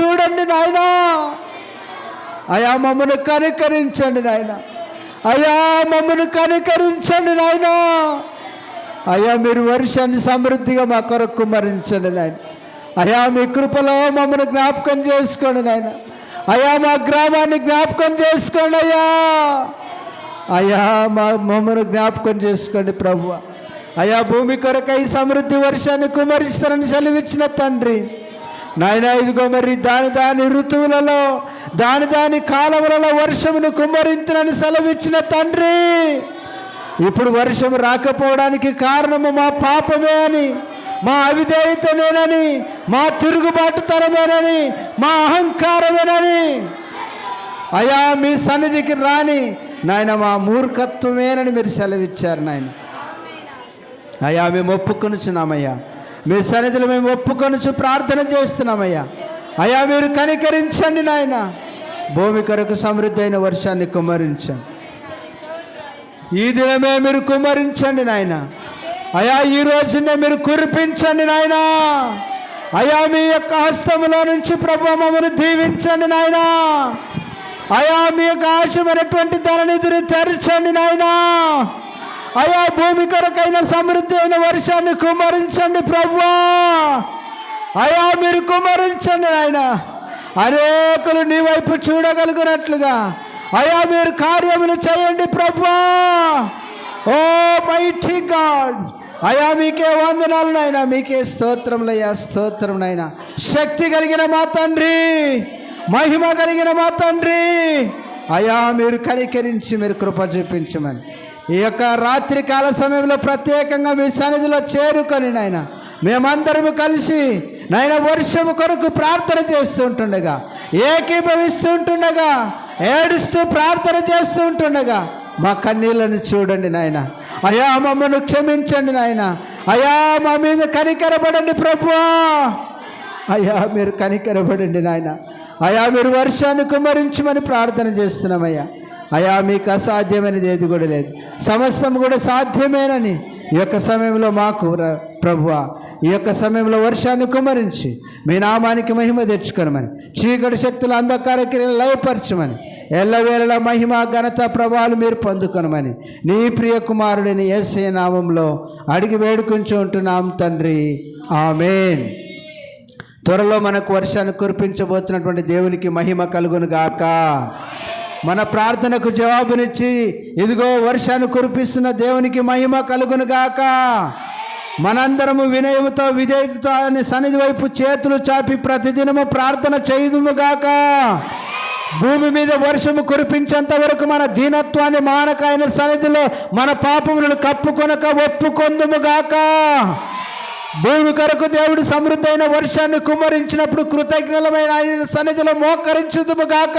చూడండి నాయన. అయా మమ్మను కనికరించండి నాయన. అయా మమ్మను కనికరించండి నాయన. అయా మీరు వర్షాన్ని సమృద్ధిగా మా కొరకు కుమ్మరించండి నాయన. అయా మీ కృపలో మమ్మల్ని జ్ఞాపకం చేసుకోండి నాయన. అయా మా గ్రామాన్ని జ్ఞాపకం చేసుకోండి అయ్యా. అయా మా మమ్మల్ని జ్ఞాపకం చేసుకోండి ప్రభు అయా భూమి కొరకై సమృద్ధి వర్షాన్ని కుమరిస్తారని సెలవిచ్చిన తండ్రి. నాయన ఇదిగో మరి దాని దాని ఋతువులలో దాని దాని కాలములలో వర్షమును కుమ్మరించనని సెలవిచ్చిన తండ్రి. ఇప్పుడు వర్షం రాకపోవడానికి కారణము మా పాపమే అని మా అవిధేయతనేనని మా తిరుగుబాటుతనమేనని మా అహంకారమేనని. అయా మీ సన్నిధికి రాని నాయన మా మూర్ఖత్వమేనని మీరు సెలవిచ్చారు నాయన. అయ్యా మేము ఒప్పుకొనుచున్నామయ్యా. మీ సన్నిధిలో మేము ఒప్పుకొనుచు ప్రార్థన చేస్తున్నామయ్యా. అయ్యా మీరు కనికరించండి నాయన. భూమి కొరకు సమృద్ధి అయిన వర్షాన్ని కుమరించండి ఈ దినమే మీరు కుమరించండి నాయన. అయా ఈ రోజునే మీరు కురిపించండి నాయన. అయా మీ యొక్క హస్తములో నుంచి ప్రభు మమ్మల్ని దీవించండి నాయన. అయా మీ యొక్క ఆశమైనటువంటి ధరనిధిని తెరచండి నాయనా. అయా భూమి కొరకైన సమృద్ధి అయిన వర్షాన్ని కుమరించండి ప్రవ్వా. అయా మీరు కుమరించండి నాయన. అనేకులు నీ వైపు చూడగలుగునట్లుగా. అయా మీరు కార్యములు చేయండి ప్రవ్వా. Oh my god. అయా మీకే వందనాలు నాయన. మీకే స్తోత్రములయ్యా స్తోత్రం నాయన. శక్తి కలిగిన మా తండ్రి మహిమ కలిగిన మా తండ్రి. అయా మీరు కనికరించి మీరు కృప చూపించమని. ఈ యొక్క రాత్రి కాల సమయంలో ప్రత్యేకంగా మీ సన్నిధిలో చేరుకొని నాయన మేమందరము కలిసి నాయన వర్షము కొరకు ప్రార్థన చేస్తుంటుండగా ఏకీభవిస్తుంటుండగా ఏడుస్తూ ప్రార్థన చేస్తూ ఉంటుండగా మా కన్నీళ్ళను చూడండి నాయన. అయా మమ్మను క్షమించండి నాయన. అయా మా మీద కనికరపడండి ప్రభువా అయ్యా మీరు కనికరపడండి నాయన. అయా మీరు వర్షాన్ని కుమరించమని ప్రార్థన చేస్తున్నామయ్యా. అయా మీకు అసాధ్యమైనది ఏది కూడా లేదు. సమస్తం కూడా సాధ్యమేనని ఈ యొక్క సమయంలో మాకు ప్రభువ ఈ యొక్క సమయంలో వర్షాన్ని కుమరించి మీ నామానికి మహిమ తెచ్చుకోనమని చీకటి శక్తులు అంధకార క్రియలు లయపరచమని ఎల్లవేళల మహిమ ఘనత ప్రభావాలు మీరు పొందుకొనమని నీ ప్రియ కుమారుడిని ఎస్ఏ నామంలో అడిగి వేడుకుంటూ ఉంటున్నాం తండ్రి. ఆమెన్. త్వరలో మనకు వర్షాన్ని కురిపించబోతున్నటువంటి దేవునికి మహిమ కలుగును గాక మన ప్రార్థనకు జవాబునిచ్చి ఇదిగో వర్షాన్ని కురిపిస్తున్న దేవునికి మహిమ కలుగును గాక. మనందరము వినయముతో విధేయతతో అని సన్నిధి వైపు చేతులు చాపి ప్రతిదినము ప్రార్థన చేయుదుము గాక. భూమి మీద వర్షము కురిపించేంత వరకు మన దీనత్వాన్ని మానక ఆయన సన్నిధిలో మన పాపములను కప్పుకొనక ఒప్పుకొందుము గాక. భూమి కొరకు దేవుడు సమృద్ధైన వర్షాన్ని కుమ్మరించినప్పుడు కృతజ్ఞలమైన ఆయన సన్నిధిలో మోకరించుదుము గాక.